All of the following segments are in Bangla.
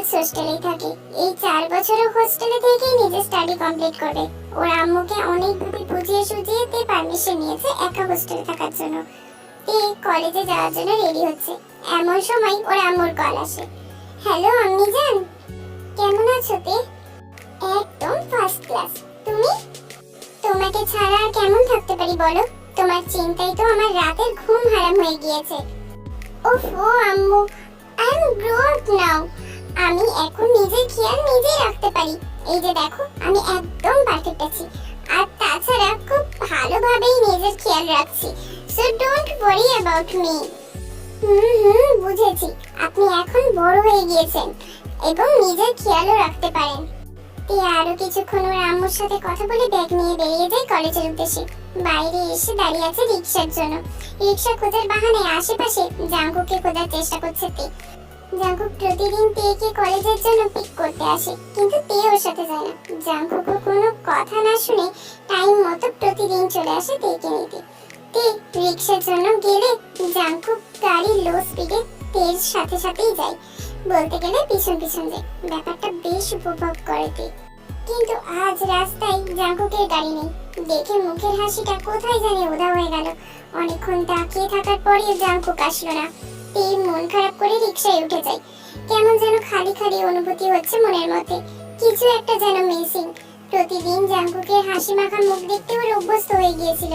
গার্লস হোস্টেলেই থাকে। এই চার বছরও হোস্টেলে থেকেই নিজের স্টাডি কমপ্লিট করবে। ওর আম্মুকে অনেকভাবে বুঝিয়ে সুঝিয়ে তে পারমিশন নিয়েছে একা হোস্টেলে থাকার জন্য। তে কলেজে যাওয়ার জন্য রেডি হচ্ছে। এমন সময় ওর আম্মুর কল আসে। হ্যালো আম্মি জান কেমন আছো তে? একদম ফার্স্ট ক্লাস তুমি? তোমাকে ছাড়া আর কেমন থাকতে পারি বলো? তোমার চিন্তায় তো আমার রাতের ঘুম হারাম হয়ে গিয়েছে। ওফো আম্মু। I am grow up now আমি এখন নিজের খেয়াল নিজেই রাখতে পারি। এই যে দেখো, আমি একদম পারফেক্ট আছি। আর তাছাড়া খুব ভালোভাবেই নিজের খেয়াল রাখছি। So don't worry about me hmm hmm, বুঝেছি। আপনি এখন বড় হয়ে গিয়েছেন এবং নিজের খেয়ালও রাখতে পারেন। তে আরও কিছুক্ষণ ওর আম্মুর সাথে কথা বলে ব্যাগ নিয়ে বেরিয়ে যায় কলেজের উদ্দেশ্যে। বাইরে এসে দাঁড়িয়ে আছে রিক্সার জন্য। রিক্সা খোঁজার বাহানায় আশেপাশে জাঙ্কুকে খোঁজার চেষ্টা করছে তে। জাঙ্কুক প্রতিদিন তেকে কলেজের জন্য পিক করতে আসে, কিন্তু তে ওর সাথে যায় না। জাঙ্কুকও কোনো কথা না শুনে টাইম মতো প্রতিদিন চলে আসে তেকে নিতে। তে রিক্সার জন্য গেলে জাঙ্কুক গাড়ি লো স্পিডে তের সাথে সাথেই যায়। বলতে গেলে পিছন পিছন যায়। ব্যাপারটা বেশ উপভোগ করে তে। কিন্তু আজ রাস্তায় জাঙ্কুকের গাড়ি নেই। দেখে মুখের হাসিটা কোথায় জানি উদা হয়ে গেল। অনেকক্ষণ তাকিয়ে থাকার পরেও জাঙ্কুক আসলো না। তে মন খারাপ করে রিক্সায় উঠে যায় কেমন যেন খালি খালি অনুভূতি হচ্ছে মনের মধ্যে। কিছু একটা যেন মিসিং। প্রতিদিন জাঙ্কুকের হাসি মাখা মুখ দেখতে ওর অভ্যস্ত হয়ে গিয়েছিল।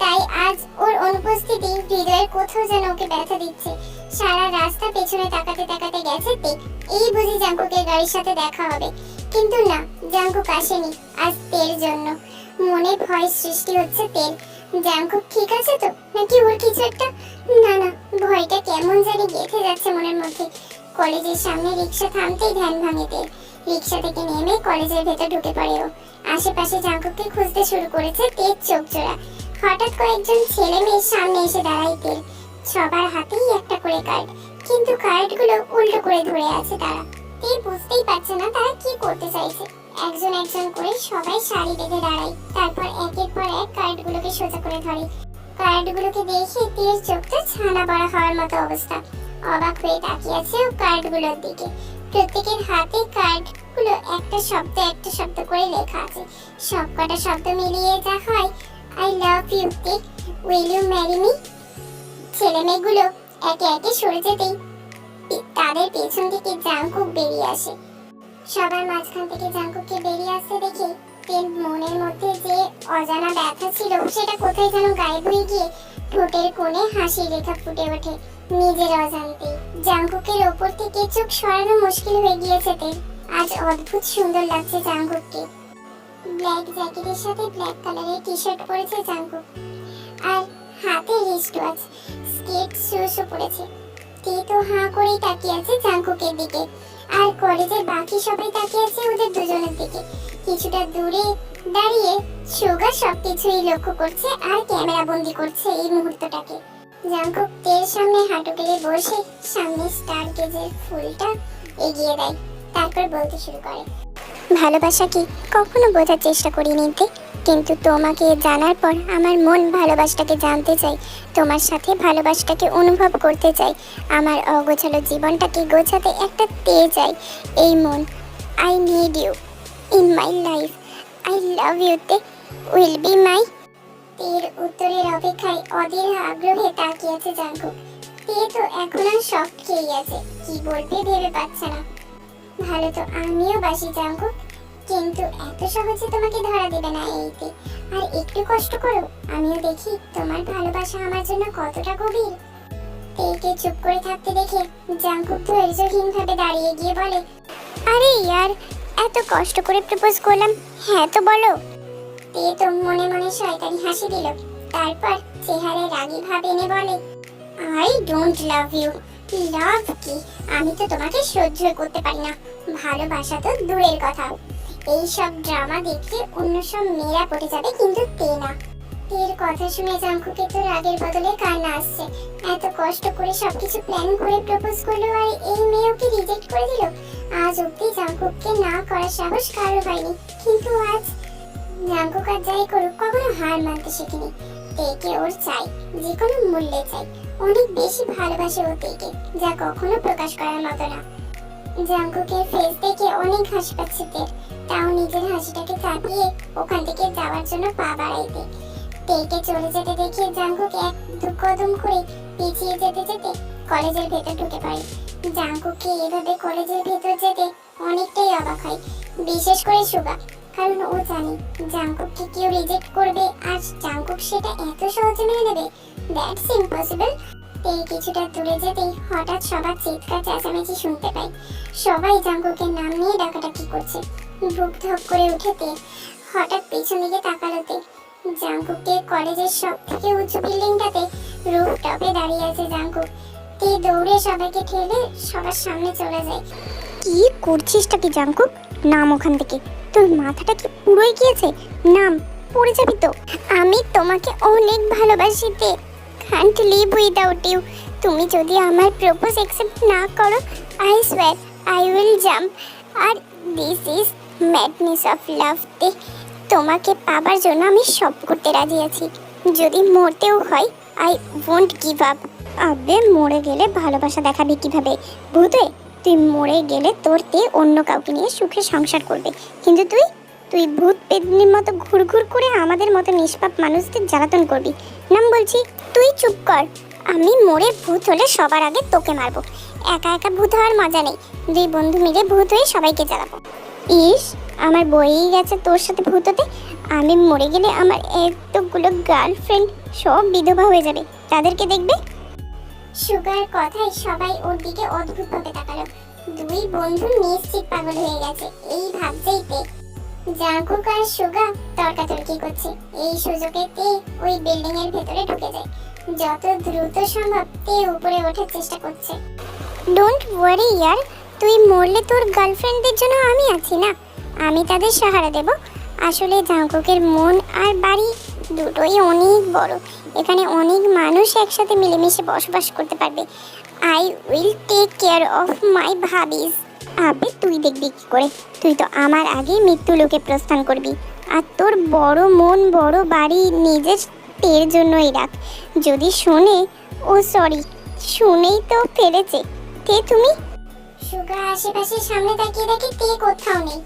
তাই আজ ওর অনুপস্থিতি হৃদয়ের কোথাও যেন ওকে ব্যথা দিচ্ছে। সারা রাস্তা পেছনে তাকাতে তাকাতে গেছে তে। এই বুঝি জাঙ্কুকের গাড়ির সাথে দেখা হবে। কিন্তু না, জাঙ্কুক আসেনি আজ তের জন্য। মনে ভয় সৃষ্টি হচ্ছে তের। জাঙ্কুক ঠিক আছে তো? নাকি ওর কিছু একটা? না না, ভয়টা কেমন জানি গেঁথে যাচ্ছে মনের মধ্যে। কলেজের সামনে রিক্সা থামতেই ধ্যান ভাঙে তের রিক্সা থেকে নেমে কলেজের ভেতর ঢুকে পড়ে ও। আশেপাশে জাঙ্কুককে খুঁজতে শুরু করেছে তেজ চোখ জোড়া হঠাৎ কয়েকজন ছেলে মেয়ের সামনে এসে দাঁড়ায় তেল সবার হাতেই একটা করে কার্ড কিন্তু কার্ডগুলো উল্টো করে ধরে আছে তারা। তে বুঝতেই পারছে না তারা কি করতে চাইছে। একজন একজন করে সবাই সারি বেঁধে দাঁড়ায়। তারপর একের পর এক কার্ডগুলোকে সোজা করে ধরে। কার্ডগুলোকে দেখে তের চোখটা ছানা বড়া হওয়ার মতো অবস্থা। অবাক হয়ে তাকিয়ে আছে কার্ডগুলোর দিকে। প্রত্যেকের হাতে কার্ডগুলো একটা শব্দ একটা শব্দ করে লেখা আছে। সবকটা শব্দ মিলিয়ে যা হয় I love you tick will you marry me ছেলে মেয়েগুলো একে একে সরে যেতেই তাদের পেছন থেকে জাঙ্কুক বেরিয়ে আসে। সবার মাঝখান থেকে জাঙ্কুককে বেরিয়ে আসতে দেখে তের মনের মধ্যে যে অজানা ব্যথা ছিল, সেটা কোথায় যেন গায়েব হয়ে গিয়ে ঠোঁটের কোণে হাসির রেখা ফুটে ওঠে নিজের অজান্তেই। জাঙ্কুকের ওপর থেকে চোখ সরানো মুশকিল হয়ে গিয়েছে তের আজ অদ্ভুত সুন্দর লাগছে জাঙ্কুককে। ব্ল্যাক জ্যাকেটের সাথে ব্ল্যাক কালারের টি শার্ট পরেছে জাঙ্কুক। আর হাতে রিস্ট ওয়াচ স্কেট শুশও পরেছে। তে তো হাঁ করেই তাকিয়ে আছে জাঙ্কুকের দিকে। আর কলেজের বাকি সবাই তাকিয়ে আছে ওদের দুজনের দিকে। কিছুটা দূরে দাঁড়িয়ে সুগা সবকিছুই লক্ষ্য করছে আর ক্যামেরা বন্দি করছে এই মুহূর্তটাকে। জাঙ্কুক তের সামনে হাঁটু গেড়ে বসে সামনে স্টার গেজের ফুলটা এগিয়ে দেয়, তারপর বলতে শুরু করে ভালোবাসা কি কখনো বোঝার চেষ্টা করিনি কিন্তু তোমাকে জানার পর আমার মন ভালোবাসাটাকে জানতে চাই। তোমার সাথে ভালোবাসাটাকে অনুভব করতে চাই। আমার অগোছালো জীবনটাকে গোছাতে একটা পেয়ে চাই। এই মন I need you in my life I love you তে উইল বি মাই তের উত্তরের অপেক্ষায় অধীর আগ্রহে তাকিয়ে আছে জাঙ্কুক। তে তো এখন আর শখ খেয়ে আছে, কি বলবে ভেবে পাচ্ছে না। ভালো তো আমিও বাসি জাঙ্কুক। কিন্তু এত সহজে তোমাকে ধরা দেবে না এইতে। আর একটু কষ্ট করো, আমিও দেখি তোমার ভালোবাসা আমার জন্য কতটা গভীর। তেকে চুপ করে থাকতে দেখে জাঙ্কুক ধৈর্যহীন ভাবে দাঁড়িয়ে গিয়ে বলে, আরে ইয়ার, এত কষ্ট করে প্রপোজ করলাম হ্যাঁ তো বলো। তে তো মনে মনে শয়তানি হাসি দিল। তারপর চেহারায় রাগী ভাব এনে বলে, I don't love you. Love কি? আমি তো তোমাকে সহ্য করতে পারি না। ভালোবাসা তো দূরের কথা এই সব ড্রামা দেখলে অন্য সব মেয়েরা পড়ে যাবে, কিন্তু তে না। তের কথা শুনে জাঙ্কুকে তো রাগের বদলে কান্না আসছে। এত কষ্ট করে সবকিছু প্ল্যান করে প্রপোজ করল আর এই মেয়ে ওকে রিজেক্ট করে দিল? আজ অব্দি জাঙ্কুককে না করার সাহস কারও হয়নি। কিন্তু আজ জাঙ্কুক আর যাই করুক, কখনো হার মানতে শেখেনি। তেকে ওর চাই যে কোনো মূল্যে চাই। অনেক বেশি ভালোবাসে ও তেকে, যা কখনো প্রকাশ করার মতো না। জাঙ্কুকের ফেস দেখে অনেক হাসি পাচ্ছে তের। তাও নিজের হাসিটাকে কাটিয়ে ওখান থেকে যাওয়ার জন্য পা বাড়াই দেয় চলে যেতে দেখে জাঙ্কুক এক কদম করে পিছিয়ে যেতে যেতে কলেজের ভেতর ঢুকে পড়ে। জাঙ্কুককে এভাবে কলেজের ভেতর যেতে অনেকটাই অবাক হয়, বিশেষ করে সুগা। কারণ ও জানে জাঙ্কুককে কেউ রিজেক্ট করবে, আর জাঙ্কুক সেটা এত সহজে মেনে নেবে? দ্যাটস ইম্পসিবল এই কিছুটা দূরে যেতেই হঠাৎ সবার চিৎকার, চেঁচামেচি শুনতে পাই সবাই জাঙ্কুকের নাম নিয়ে ডাকাডাকি করছে। বুক ধপ করে উঠেতে হঠাৎ পিছন দিকে তাকালোতে জাঙ্কুককে কলেজের সব থেকে উঁচু বিল্ডিংটাতে রুফ টপে দাঁড়িয়ে আছে জাঙ্কুক। তে দৌড়ে সবাইকে ঠেলে সবার সামনে চলে যায়। কি করছিসটা কি জাঙ্কুক? নাম ওখান থেকে। তোর মাথাটা কি পুরোই গিয়েছে? নাম, পড়ে যাবি তো। আমি তোমাকে অনেক ভালোবাসি তে। কান্ট লিভ উইদাউট ইউ তুমি যদি আমার প্রপোজ অ্যাকসেপ্ট না করো I swear I will jump R this is madness of love তে তোমাকে পাবার জন্য আমি সব করতে রাজি আছি। যদি মরতেও হয় আই ওয়ন্ট গিভ আপ আবে, মরে গেলে ভালোবাসা দেখাবি কীভাবে? ভূত, তুই মরে গেলে তোর তে অন্য কাউকে নিয়ে সুখে সংসার করবে। কিন্তু তুই তুই ভূত পেদনির মতো ঘুরঘুর করে আমাদের মতো নিষ্পাপ মানুষদের জ্বালাতন করবি। নাম বলছি, তুই চুপ কর। আমি মরে ভূত হলে সবার আগে তোকে মারবো। একা একা ভূত হওয়ার মজা নেই। দুই বন্ধু মিলে ভূত হয়ে সবাইকে জ্বালাবো। ইস, আমার বইই গেছে তোর সাথে ভূত হতে আমি মরে গেলে আমার এতগুলো গার্লফ্রেন্ড সব বিধবা হয়ে যাবে। তাদেরকে দেখবে? সুগার কথায় সবাই ওর দিকে অদ্ভুতভাবে তাকালো। দুই বন্ধু নিশ্চিত পাগল হয়ে গেছে। এই ভাবতেই তে। জাঙ্কুক আর সুগা তর্কাতর্কি করছে। এই সুযোগে তে ওই বিল্ডিং এর ভেতরে ঢুকে যায়। যত দ্রুত সম্ভব তে উপরে ওঠার চেষ্টা করছে। ডোন্ট ওয়ারি ইয়ার। তুই মরলে তোর গার্লফ্রেন্ডদের জন্য আমি আছি না। আমি তাদের সাহারা দেব। আসলে জাঙ্কুকের মন আর বাড়ি দুটোই অনেক বড়। এখানে অনেক মানুষ একসাথে মিলেমিশে বসবাস করতে পারবে। I will take care of my ভাবিস আবে, তুই দেখবি কী করে? তুই তো আমার আগে মৃত্যু লোকে প্রস্থান করবি। আর তোর বড় মন, বড় বাড়ি নিজের তের জন্যই রাখ। যদি শোনে, ও সরি শুনেই তো ফেলেছে। তে তুমি? সুগা আশেপাশে সামনে তাকিয়ে দেখে তে কোথাও নেই।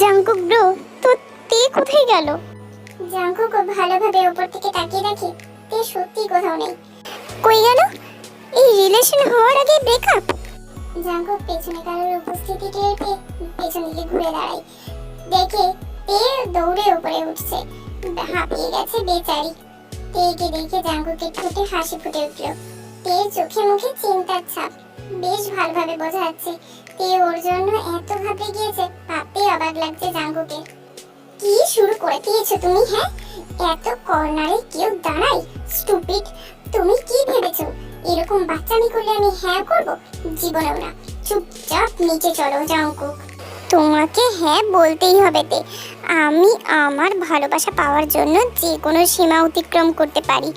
জাঙ্কুক ব্রো তো তে কোথায় গেল? জাঙ্কুক ভালোভাবে উপর থেকে তাকিয়ে দেখে তে সত্যি কোথাও নেই। কই গেল? এই রিলেশন হওয়ার আগে ব্রেকআপ জাঙ্কুক পেছনে কারোর উপস্থিতি টের পেয়ে পেছন দিকে ঘুরে দাঁড়ায়। দেখে তে দৌড়ে উপরে উঠছে। হাঁপিয়ে গেছে বেচারি। তেকে দেখে জাঙ্কুকের ঠোঁটে হাসি ফুটে উঠল। তে চোখে মুখে চিন্তার ছাপ। বেশ ভালোভাবে বোঝা যাচ্ছে তে ওর জন্য এত ভাবে গিয়েছে, ভাবতেই অবাক লাগছে জাঙ্কুকের কি শুরু করে দিয়েছ তুমি হ্যাঁ? এত কর্নারে কেউ দাঁড়ায়? স্টুপিড, তুমি কি ভেবেছো? এরকম বাচ্চামি করলে আমি হ্যাঁ করব? জীবনেও না। চুপচাপ নিচে চলো জাঙ্কুক তোমাকে হ্যাঁ বলতেই হবে তে। আমি আমার ভালোবাসা পাওয়ার জন্য যে কোনো সীমা অতিক্রম করতে পারি।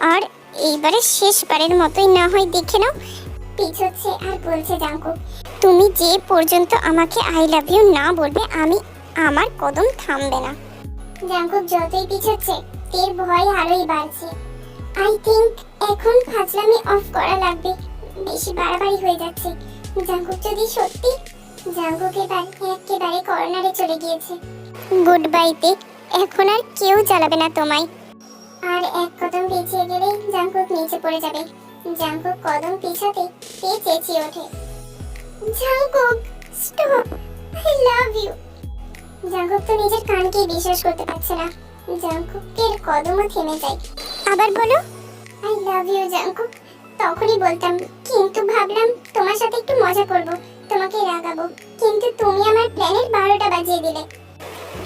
আর এইবারে শেষবারের মতোই না হয় দেখে নাও পিছোচ্ছে আর বলছে জাঙ্কুক তুমি যে পর্যন্ত আমাকে আই লাভ ইউ না বলবে, আমি আমার কদম থামবে না। জাঙ্কুক যতই পিছোচ্ছে তের ভয় আরোই বাড়ছে। আই থিংক এখন ফাজলামি অফ করা লাগবে, বেশি বাড়াবাড়ি হয়ে যাচ্ছে। জাঙ্কুক যদি সত্যি? জাঙ্কুক এবার একেবারে কর্নারে চলে গিয়েছে। গুড বাইতে এখন আর কেউ জ্বালাবে না তোমায়। আর এক কদম পিছিয়ে গেলেই জাঙ্কুক নিচে পড়ে যাবে। জাঙ্কুক কদম পিছাতে তে চেঁচিয়ে ওঠে। Jungkook stop I love you Jungkook তো নিজের কানকেই বিশ্বাস করতে পারছে না। জাঙ্কুকের কদমও থেমে যায়। আবার বলো আই লাভ ইউ জাঙ্কুক। তখনই বলতাম, কিন্তু ভাবলাম তোমার সাথে একটু মজা করব, তোমাকে রাগাবো। কিন্তু তুমি আমার প্ল্যানের বারোটা বাজিয়ে দিলে।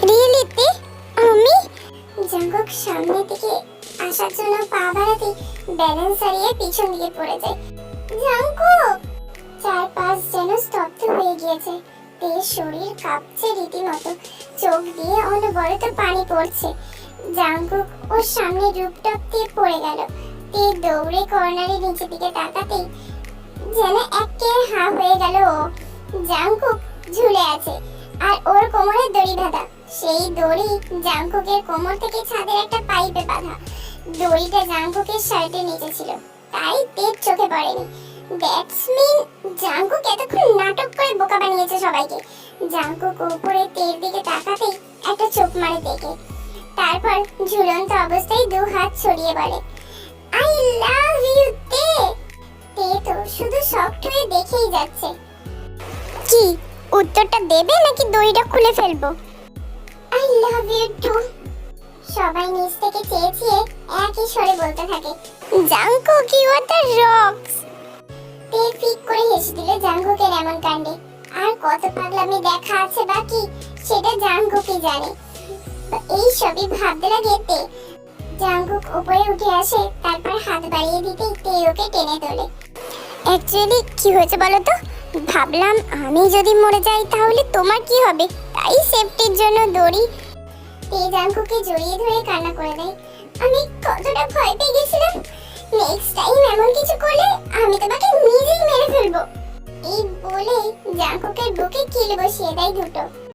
রিয়েলি তে? আমি? জাঙ্কুক সামনে থেকে আসার জন্য পা বাড়াতে ব্যালেন্স হারিয়ে পিছন দিকে পড়ে যায়। জাঙ্কুক চারপাশ যেন স্তব্ধ হয়ে গিয়েছে। তের শরীর কাঁপছে রীতিমতো। চোখ দিয়ে অনবরত পানি পড়ছে। জাঙ্কুক ওর সামনে রূপটপ দিয়ে পড়ে গেল। তে দৌড়ে কর্নারে নিচের দিকে তাকাতেই যেন একে হা হয়ে গেল ও। জাঙ্কুক ঝুলে আছে। আর ওর কোমরে দড়ি বাঁধা। সেই দড়ি জাঙ্কুকের কোমর থেকে ছাদের একটা পাইপে বাঁধা। দড়িটা জাঙ্কুকের শার্টের নিচে ছিল। তাই তের চোখে পড়েনি। দ্যাটস মিন জাঙ্কুক এতক্ষণ নাটক করে বোকা বানিয়েছে সবাইকে। জাঙ্কুক উপরে তের দিকে তাকাতেই একটা চোখ মারে দেখে। তারপর ঝুলন্ত অবস্থায় দু হাত ছড়িয়ে বলে আই লাভ ইউ তে। তে তো শুধু সফট হয়ে দেখেই যাচ্ছে। কি, উত্তরটা দেবে নাকি দড়িটা খুলে ফেলব? আই লাভ ইউ টু সবাই নিচ থেকে চেয়ে চেয়ে একই স্বরে বলতে থাকে, Jungkook you are the rocks তে ফিক করে হেসে দিল জাঙ্গুকের এমন কাণ্ডে। আর কত পাগলামি দেখা আছে বাকি, সেটা জাঙ্গুকই জানে। এই সবই ভাবতে লাগে তে। জাঙ্গুক উপরে উঠে আসে, তারপর হাত বাড়িয়ে দিতেই তে ওকে টেনে তোলে। অ্যাকচুয়ালি কি হয়েছে বলো তো? ভাবলাম আমি যদি মরে যাই তাহলে তোমার কি হবে? তাই সেফটির জন্য দড়ি। তে জাঙ্গুকে জড়িয়ে ধরে কান্না করে দেয়। আমি কতটা ভয় পেয়ে গেছিলাম। নেক্সট টাইম এমন কিছু করলে আমি তোমাকে নিজেই মেরে ফেলব। এই বলে জাঙ্কুকের বুকে কিল বসিয়ে দেয় দুটো।